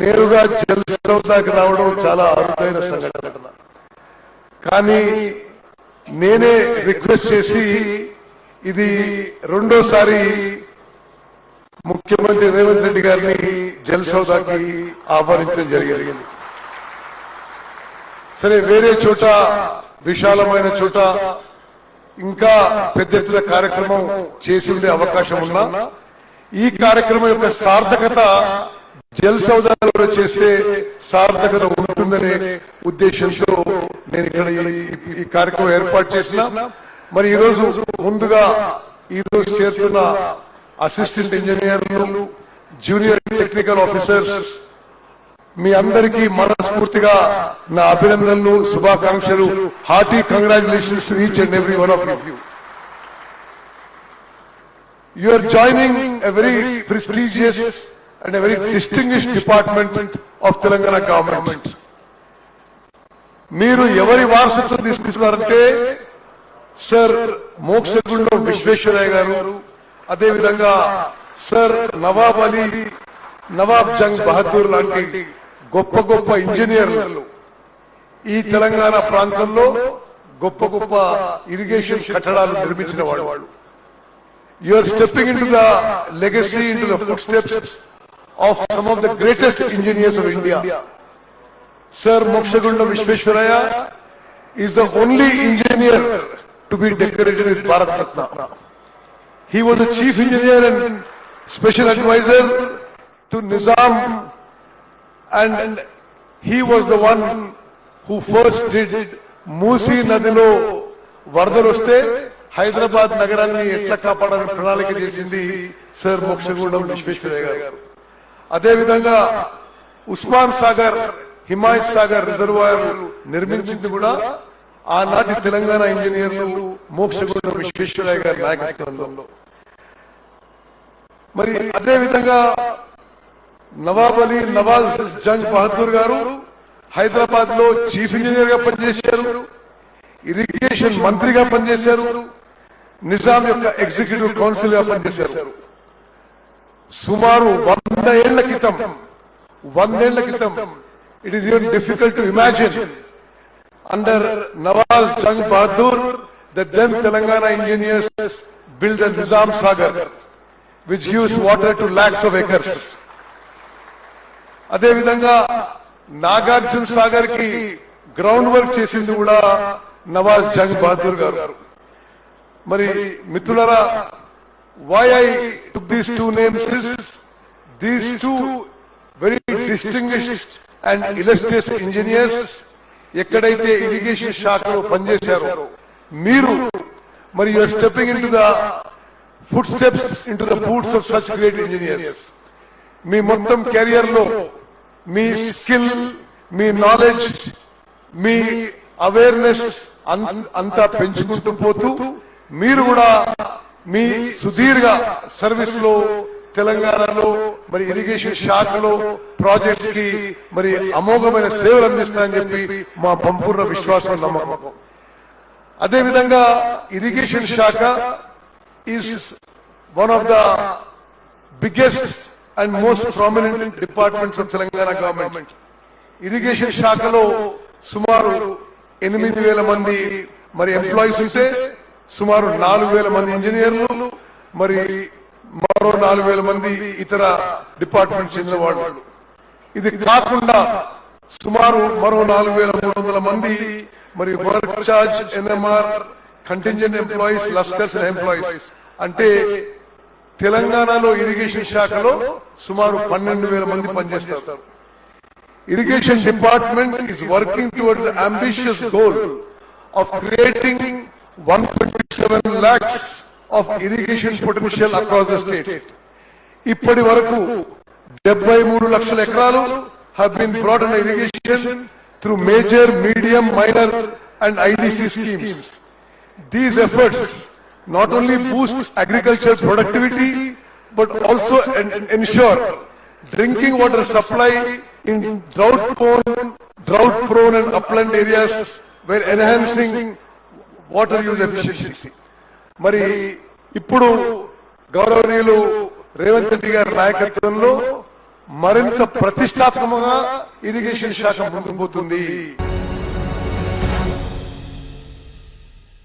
నేరుగా జల్ సౌదాకి రావడం చాలా అరుదైన సంఘటన. కానీ నేనే రిక్వెస్ట్ చేసి ఇది రెండోసారి ముఖ్యమంత్రి రేవంత్ రెడ్డి గారిని జల్ సౌదాకి ఆహ్వానించడం జరిగింది. సరే వేరే చోట విశాలమైన చోట ఇంకా పెద్ద ఎత్తున కార్యక్రమం చేసి ఉండే అవకాశం ఉన్నా ఈ కార్యక్రమం యొక్క సార్థకత జల్ సౌదాలు చేస్తే సార్థకత ఉంటుందనే ఉద్దేశంతో నేను ఇక్కడ ఈ- కార్యక్రమం ఏర్పాటు చేసిన. మరి ఈ రోజు ముందుగా ఈ రోజు చేరుతున్న అసిస్టెంట్ ఇంజనీర్లు జూనియర్ టెక్నికల్ ఆఫీసర్స్ మీ అందరికీ మనస్ఫూర్తిగా నా అభినందనలు శుభాకాంక్షలు. Hearty congratulations to each and every one of you. You are joining a very prestigious and a very distinguished department of Telangana government. మీరు ఎవరి వారసత్వం తీసుకుంటున్నారంటే సార్ మోక్షగుండం విశ్వేశ్వరయ్య గారు అదేవిధంగా సార్ నవాబ్ అలీ నవాబ్ జంగ్ బహదూర్ లాంటి గొప్ప గొప్ప ఇంజనీర్లు ఈ తెలంగాణ ప్రాంతంలో గొప్ప గొప్ప ఇరిగేషన్ కట్టడాలు నిర్మించిన వాళ్ళు you are stepping into the legacy, into the steps of some of the greatest engineers of India. Sir Mokshagundam Vishweshwaraya is the only engineer to be decorated with Bharat Ratna. He was the chief engineer and special advisor to Nizam and he was the one who first did Musi నదిలో వరదలు వస్తే హైదరాబాద్ నగరాన్ని ఎట్లా కాపాడాలని ప్రణాళిక చేసింది sir మోక్షగూడెం Visvesvaraya garu అదేవిధంగా Osman Sagar Himayat Sagar reservoir నిర్మించింది కూడా ఆనాటి తెలంగాణ ఇంజనీర్లు మోక్షగూడెం విశ్వేశ్వరయ్య గారి నాయకత్వంలో. మరి అదే విధంగా నవాబ్ అలీ నవాజ్ జంగ్ బహదూర్ గారు హైదరాబాద్లో చీఫ్ ఇంజనీర్గా పనిచేశారు ఇరిగేషన్ మంత్రిగా పనిచేశారు నిజాం యొక్క ఎగ్జిక్యూటివ్ కౌన్సిల్గా పనిచేశారు. సుమారు వంద ఏళ్ళ క్రితం వందేళ్ళ క్రితం it is even difficult to imagine under Nawab Jung Bahadur the then Telangana engineers build Nizam Sagar which gives water to lakhs of acres అదేవిధంగా నాగార్జున సాగర్కి గ్రౌండ్ వర్క్ చేసింది కూడా నవాజ్ జంగ్ బహదూర్ గారు. మరి మిత్రులరా why I took these names names these two very distinguished and illustrious engineers ఎక్కడైతే irrigation శాఖలో పనిచేశారో మీరు మరి you are stepping into the foot steps into the boots of such great engineers మీ మొత్తం కెరియర్లో మీ స్కిల్ మీ నాలెడ్జ్ మీ అవేర్నెస్ అంతా పెంచుకుంటూ పోతూ మీరు కూడా మీ సుదీర్ఘ సర్వీస్లో తెలంగాణలో మరి ఇరిగేషన్ శాఖలో ప్రాజెక్ట్స్కి మరి అమోఘమైన సేవలు అందిస్తారని చెప్పి మా సంపూర్ణ విశ్వాసం నమ్మకం. అదేవిధంగా ఇరిగేషన్ శాఖ is one of the biggest and most prominent departments of Telangana government irrigation శాఖలో సుమారు ఎనిమిది వేల మంది మరి ఎంప్లాయీస్ ఉంటే సుమారు నాలుగు వేల మంది ఇంజనీర్లు మరి మరో నాలుగు వేల మంది ఇతర డిపార్ట్మెంట్ చెందిన వాళ్ళు. ఇది కాకుండా సుమారు మరో నాలుగు వేల మూడు వందల మంది మరి work charge NMR contingent employees lascars employees. అంటే తెలంగాణలో ఇరిగేషన్ శాఖలో సుమారు పన్నెండు వేల మంది పనిచేస్తారు. Irrigation department is working towards ambitious goal of creating One twenty seven lakhs of irrigation potential across the state ఇప్పటి వరకు డెబ్బై మూడు లక్షల ఎకరాలు have been brought under irrigation through major, medium, minor and IDC schemes. These efforts not only boost agriculture productivity but also en- ensure drinking water supply in drought prone, drought prone and upland areas while enhancing water use efficiency. మరి ఇప్పుడు గౌరవనీయులు రేవంత్ రెడ్డి గారి నాయకత్వంలో మరింత ప్రతిష్టాత్మకంగా irrigation శాఖ ముందుకు పోతుంది.